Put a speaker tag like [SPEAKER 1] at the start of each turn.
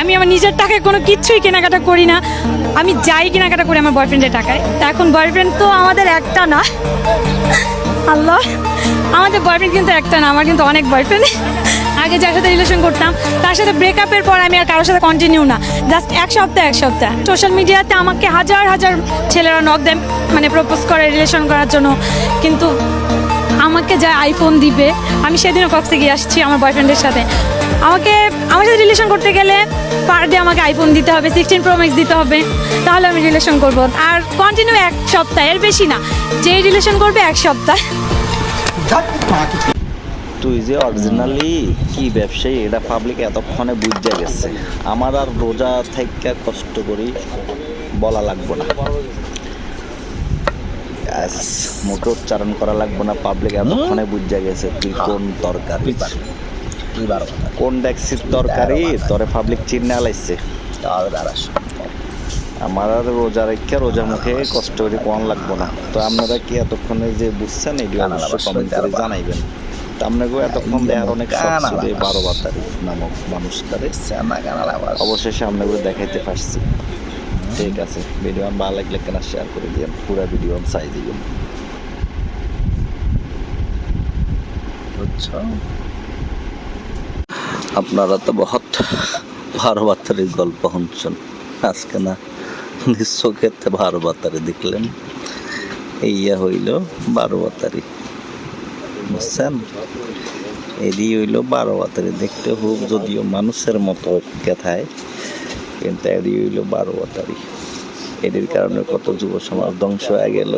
[SPEAKER 1] আমি আমার নিজের টাকায় কোনো কিছুই কেনাকাটা করি না। আমি যাই কেনাকাটা করি আমার বয়ফ্রেন্ডের টাকায়। তা এখন বয়ফ্রেন্ড তো আমাদের একটা না। আল্লাহ, আমাদের বয়ফ্রেন্ড কিন্তু একটা না, আমার কিন্তু অনেক বয়ফ্রেন্ড আগে যার সাথে রিলেশন করতাম, তার সাথে ব্রেকআপের পর আমি আর কারোর সাথে কন্টিনিউ না। জাস্ট এক সপ্তাহ এক সপ্তাহ। সোশ্যাল মিডিয়াতে আমাকে হাজার হাজার ছেলেরা নক দেন মানে প্রপোজ করে রিলেশন করার জন্য। কিন্তু আমাকে যা আইফোন দিবে আমি সেদিনও কক্সে গিয়ে আসছি আমার বয়ফ্রেন্ডের সাথে। আমাকে আমার সাথে রিলেশন করতে গেলে পার ডে আমাকে আইফোন দিতে হবে সিক্সটিন প্রো ম্যাক্স দিতে হবে তাহলে আমি রিলেশন করব। আর কন্টিনিউ এক সপ্তাহ এর বেশি না যেই রিলেশন করবে এক সপ্তাহ।
[SPEAKER 2] তুই যে অরিজিনালি কি ব্যবসায়ী এটা পাবলিক এতক্ষণে বুঝতে গেছে। আমার আর রোজা থেকে কষ্ট করি বলা লাগবো না। Yes, মোটে উচ্চারণ করা লাগবে না পাবলিক এতক্ষণে বুঝতে গেছে তুই কোন তরকারি। কোন ট্যাক্সির তরকারি? তোরে পাবলিক চিহ্নে আলাইছে।
[SPEAKER 3] তাহলে
[SPEAKER 2] আমার আর রোজা রেখে রোজা মুখে কষ্ট করে কোন লাগবো না। তো আপনারা কি এতক্ষণে যে বুঝছেন এটি অবশ্যই কমেন্ট করে জানাইবেন। তো আপনাকেও এতক্ষণ অনেক
[SPEAKER 3] কানা
[SPEAKER 2] ছিল এই
[SPEAKER 3] লাগাস।
[SPEAKER 2] বারো বাতারি নামক মানুষটারে। অবশেষে আপনাকে দেখাইতে পারছি। ঠিক আছে ভিডিও ভালো লাগলে কেনা শেয়ার করে দিন পুরো ভিডিও আমি চাই দিবেন
[SPEAKER 3] বুঝছ?
[SPEAKER 2] আপনারা তো বহুত বারো বাতারির গল্প শুনছেন। আজকে না নিজ চোখেতে বারো বাতারি দেখলেন। এইয়া হইল বারো বাতারি বুঝছেন? এদি হইল বারো বাতারি দেখতে হোক যদিও মানুষের মতো কেথায় কিন্তু এদি হইল বারো তারিখ এদের কারণে কত যুব সমাজ ধ্বংস হয়ে গেল।